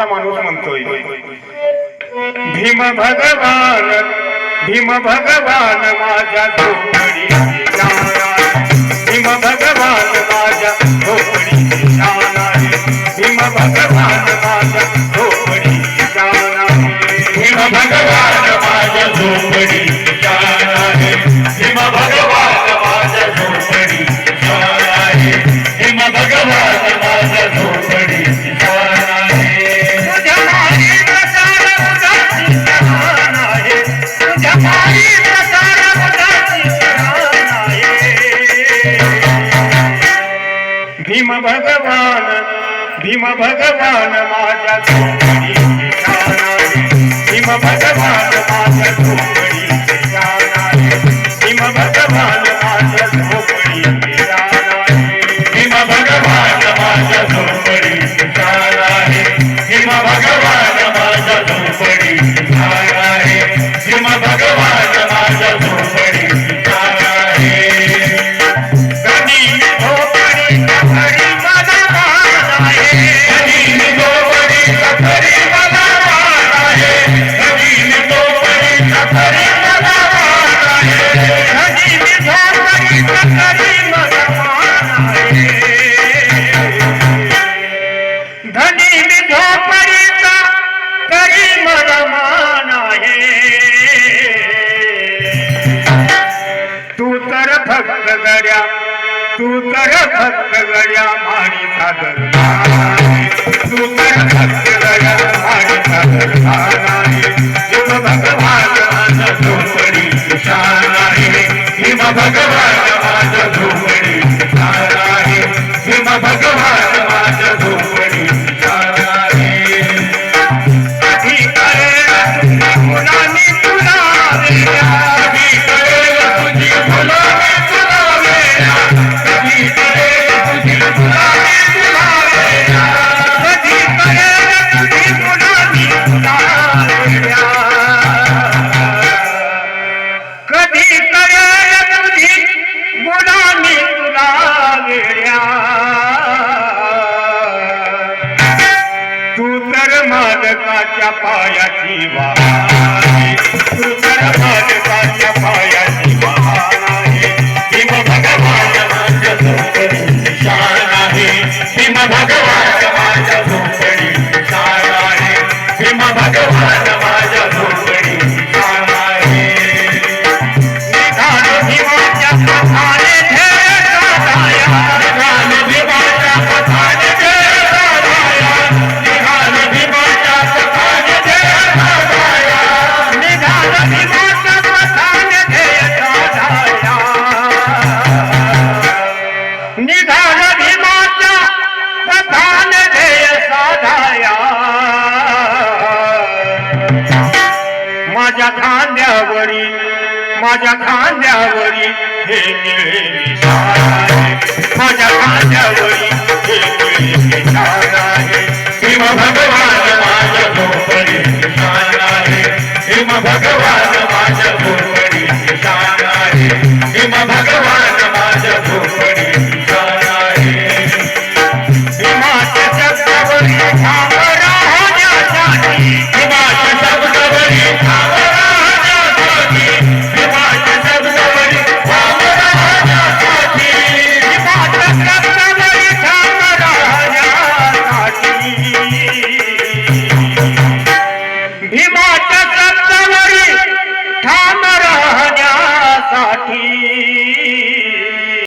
शेवटचा माणूस म्हणतोय. भीम भगवान भीम भगवान माझ्या भीम भगवान माझ्या झोपडी भीम भगवान भीम भगवान भीम भगवान माझ्या भीम भगवान माझ्या गड्या तू तर भक्त गड्या माणी सादर तू तर भक्त गड्या माडी सादर माझ्या पायाची वाहनाने सुंदर माझ्या पायाची वाहनाने भीम भगवान माझ्या सर्व निशाण आहे. भीम भगवान माझ्या खांद्यावरी माझ्या खांद्यावरी हे माझ्या खांद्यावरी भगवान माझ्या भोपरी निशाण